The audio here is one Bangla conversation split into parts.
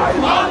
বেশি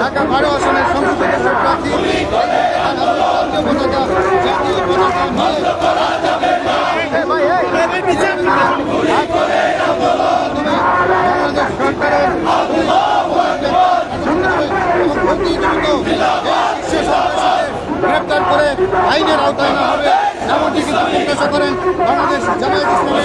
ঢাকা বারো আসনের সংসদ সদস্য প্রার্থী করে আইনের আওতায় আনা হবে, এমনটি কিন্তু প্রত্যাশা করেন বাংলাদেশ জামায়াত ইসলামী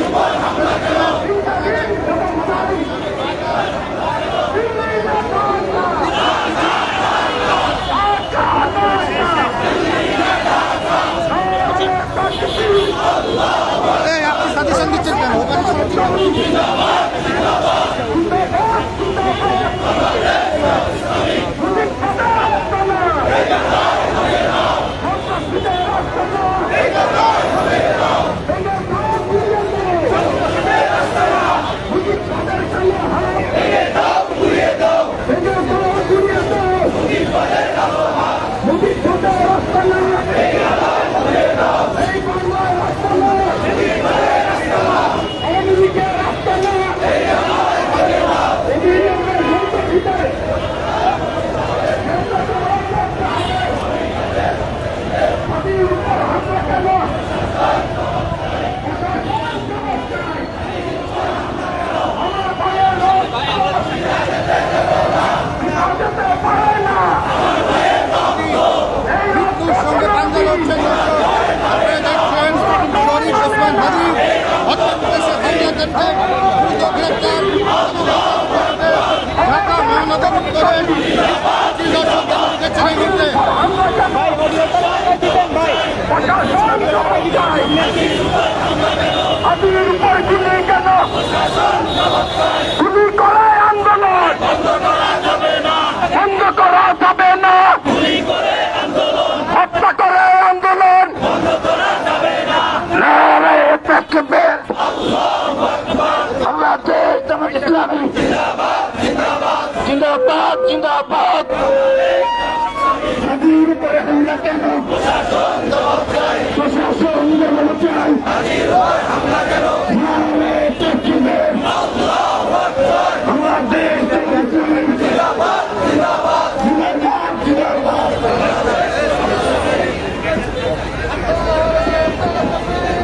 Mundo da Mãe. কেন গুলি করায় আন্দোলন বন্ধ করা যাবে না হত্যা করে আন্দোলন নারায়ে তাকবীর আল্লাহ। জামাত ইসলামী জিন্দাবাদ জিন্দাবাদ হাতির উপরে হামলা কেন প্রশাসন জবাব চাই জিন্দাবাদ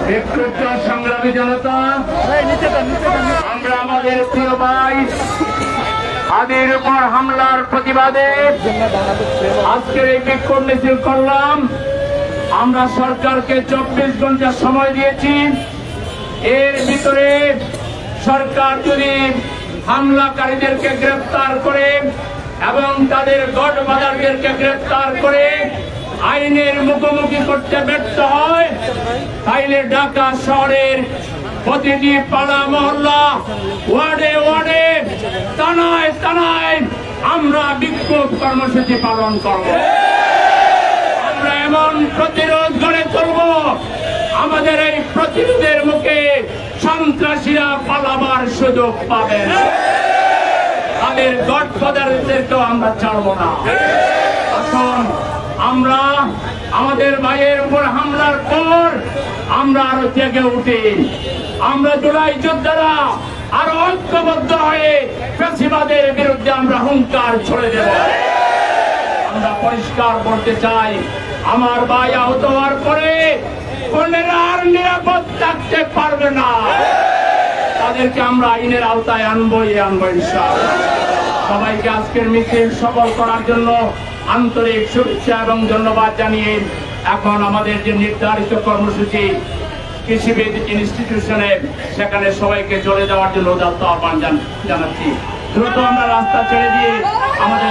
বিক্ষুব্ধ সংগ্রামী জনতা আমরা ভাই আদির উপর হামলার প্রতিবাদে আজকের এই বিক্ষোভ মিছিল করলাম। আমরা সরকারকে চব্বিশ ঘণ্টা সময় দিয়েছি। এর ভিতরে সরকার যদি হামলাকারীদেরকে গ্রেফতার করে এবং তাদের গড় বাজারদেরকে গ্রেফতার করে আইনের মুখোমুখি করতে ব্যর্থ হয়, তাইলে ঢাকা শহরের প্রতিটি পাড়া মহল্লা, ওয়ার্ডে ওয়ার্ডে তানায় তানায় আমরা বিক্ষোভ কর্মসূচি পালন করব। আমরা এমন প্রতিরোধ গড়ে তুলব, আমাদের এই প্রতিরোধের মুখে সন্ত্রাসীরা পালাবার সুযোগ পাবে। তাদের গডফাদারদেরকেও আমরা ছাড়বো না। এখন আমরা আমাদের ভাইয়ের উপর হামলার পর আমরা আরও জেগে উঠি। আমরা জুলাই যোদ্ধারা আরও ঐক্যবদ্ধ হয়ে পেশিবাদের বিরুদ্ধে আমরা হুঙ্কার ছড়ে দেব। আমরা পরিষ্কার করতে চাই, আমার ভাই আহত হওয়ার পরে আর নিরাপদ থাকতে পারবে না। তাদেরকে আমরা আইনের আওতায় আনবই, আনব সবাইকে আজকের মিছিল সফল করার জন্য আন্তরিক শুভেচ্ছা এবং ধন্যবাদ জানিয়ে এখন আমাদের যে নির্ধারিত কর্মসূচি কৃষিবিদ ইনস্টিটিউশনে সেখানে সবাইকে চলে যাওয়ার জন্য উদাত্ত আহ্বান জানাচ্ছি। দ্রুত আমরা রাস্তা ছেড়ে দিয়ে আমাদের